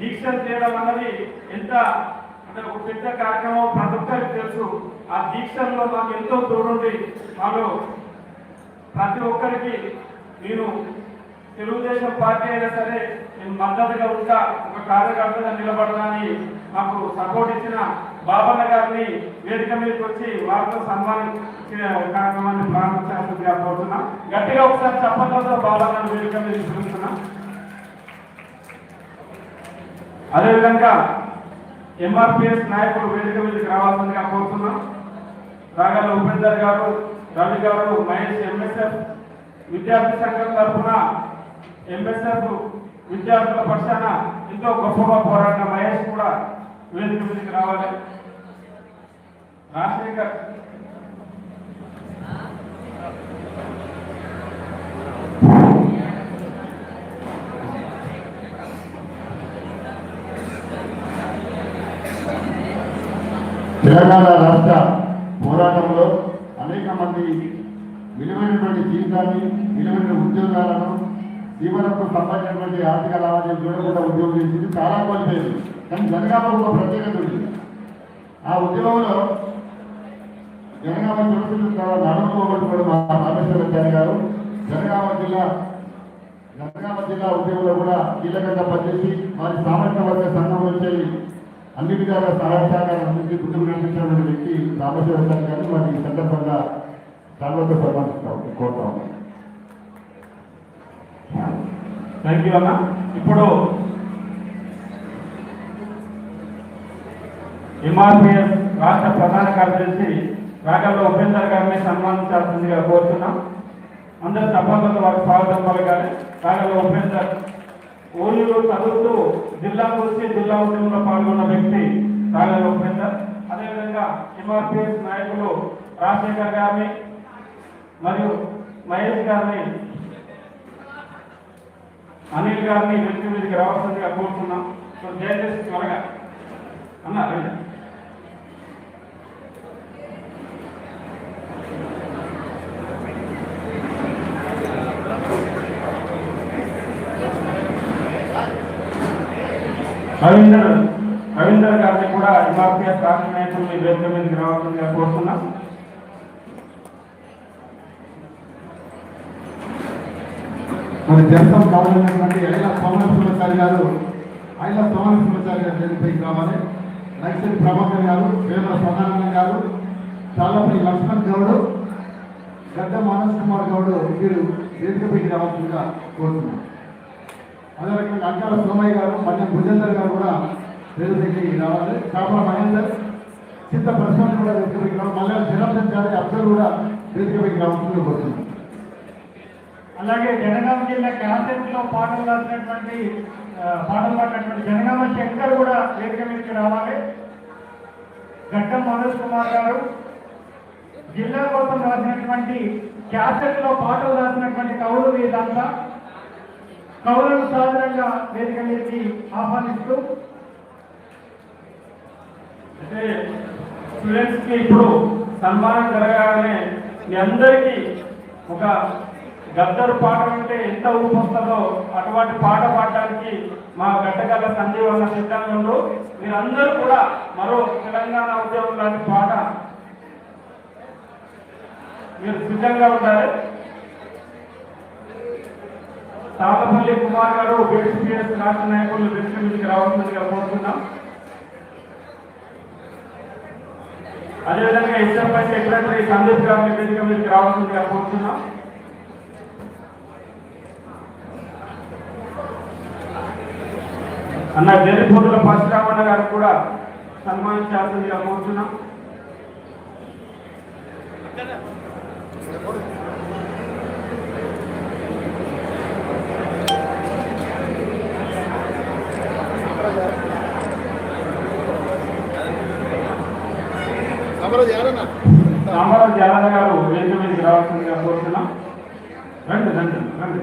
దీక్షలు చేయడం అన్నది ఎంత అంటే ఒక పెద్ద కార్యక్రమం ప్రతి ఒక్కరికి తెలుసు. ఆ దీక్షల్లో మాకు ఎంతో తోడుండి మాలో ప్రతి ఒక్కరికి నేను తెలుగుదేశం పార్టీ అయినా సరే నేను మద్దతుగా ఉంటా ఒక కార్యకర్తగా నిలబడదాని మాకు సపోర్ట్ ఇచ్చిన బాబన్న గారిని వేదిక మీదకి వచ్చి వారితో సన్మానించిన కార్యక్రమాన్ని ప్రారంభించాల్సిందిగా కోరుతున్నా. గట్టిగా ఒకసారి చెప్పడంతో బాబన్న వేదిక మీద చూస్తున్నా అదేవిధంగా ఎంఆర్పిఎస్ నాయకులు వేదిక మీదకి రావాల్సిందిగా కోరుతున్నాం. రాగల ఉపేందర్ గారు రవి గారు మహేష్ ఎంఎస్ఎఫ్ విద్యార్థి సంఘం తరఫున ఎంఎస్ఎఫ్ విద్యార్థుల పక్షాన ఎంతో గొప్పగా పోరాడిన మహేష్ కూడా వేదిక మీదకి రావాలి. రాజశేఖర్. తెలంగాణ రాష్ట్ర పోరాటంలో అనేక మంది విలువైనటువంటి జీవితాన్ని విలువైన ఉద్యోగాలను జీవనంతో సంబంధించినటువంటి ఆర్థిక లావాదేవీలు చూడకుండా ఉద్యోగం చేసింది చాలా కోల్పోయింది. కానీ జనగామ ఒక ప్రత్యేకత ఉంది. ఆ ఉద్యమంలో జనగామ చూస్తున్న తర్వాత నడుపుకోబట్టుకోవడం మా రామేశ్వరాచార్య గారు జనగామ జిల్లా జనగామ జిల్లా ఉద్యమంలో కూడా కీలకంగా పనిచేసి వారి సామాజిక వర్గ సంఘం అన్ని విధాల సహాయ సహకారం అందించి ముందుకు నడిపించినటువంటి వ్యక్తి రామేశ్వరాచార్య గారిని మరి ఈ సందర్భంగా సర్వతో సన్మానిస్తాం కోరుతాం. థ్యాంక్ యూ అన్న. ఇప్పుడు ఎంఆర్పిఎస్ రాష్ట్ర ప్రధాన కార్యదర్శి రాగల్లో ఉపేందర్ గారిని సన్మానించాల్సిందిగా కోరుతున్నాం. అందరు సభ్యులతో వారికి స్వాగతం పలకాలి. రాగల్లో ఉపేందర్ ఊళ్ళో చదువుతూ జిల్లాకు వచ్చి జిల్లా ఉద్యమంలో పాల్గొన్న వ్యక్తి రాగల్ల ఉపేందర్. అదేవిధంగా ఎంఆర్పిఎస్ నాయకులు రాజశేఖర్ గారిని మరియు మహేష్ గారిని అనిల్ గారిని వ్యక్తి మీదకి రావాల్సిందిగా కోరుతున్నాం. సో దయచేసి త్వరగా. అన్నారు రండి రవీందర్ రవీందర్ గారిని కూడా ఎంఆర్పిఎస్ రాష్ట్ర నాయకులు మీ వేదిక మీదకి రావాల్సిందిగా కోరుతున్నా. మరి జనతం కావాలన్నటువంటి ఐల పవన సింహాచారి గారు ఐల పవన సింహాచారి గారు వేదికపైకి రావాలి లక్ష్మీ ప్రభాకర్ గారు వేమల సదానంద గారు చాలాపల్లి లక్ష్మణ్ గౌడ్ గడ్డ మానస్ కుమార్ గౌడ్ వీరు వేదికపైకి రావాల్సిందిగా కోరుతున్నారు అదే రకంగా అంకాల సోమయ్య గారు మళ్ళీ భుజేందర్ గారు కూడా వేదికపైకి రావాలి. కాపల మహేందర్ చిత్త ప్రశాంత్ కూడా వేదికపైకి రావాలి. మళ్ళీ జనరల్ గారి అబ్దుల్ కూడా వేదికపైకి రావాల్సిందిగా కోరుతున్నాం. అలాగే జనగామ జిల్లా క్యాసెట్లో పాటలు రాసినటువంటి పాటలు పాడినటువంటి జనగామ శంకర్ కూడా వేదిక మీదకి రావాలి. గడ్డం మనోజ్ కుమార్ గారు జిల్లా కోసం రాసినటువంటి క్యాసెట్లో పాటలు రాసినటువంటి కవులు వీళ్ళంతా. గౌరవ సాధారణంగా వేదిక మీదకి ఆహ్వానిస్తూ అంటే స్టూడెంట్స్కి ఇప్పుడు సన్మానం జరగాలనే మీ అందరికీ ఒక గద్దరు పాట అంటే ఎంత ఊపు వస్తుందో అటువంటి పాట పాడడానికి మా గడ్డగల్ల సంజీవ్ అన్న సిద్ధంగా మీరందరూ కూడా మరో తెలంగాణ ఉద్యోగం లాంటి పాట మీరు సిద్ధంగా ఉండాలి. తాతపల్లి కుమార్ గారు బీఎస్పీఎస్ రాష్ట్ర నాయకులు వ్యక్తి మీదకి రావాల్సిందిగా కోరుతున్నాం అదేవిధంగా ఎస్ఎఫ్ఐ సెక్రటరీ సందీప్ గారిని వేదిక మీదకి రావాల్సిందిగా కోరుతున్నాం అన్న జరిపోతుల పరశురామన్న గారు కూడా సన్మానించాల్సిందిగా కోరుతున్నాం. రామారావు యాదన్న గారు వేదిక మీదకి రావాల్సిందిగా కోరుతున్నాం. రండి రండి రండి.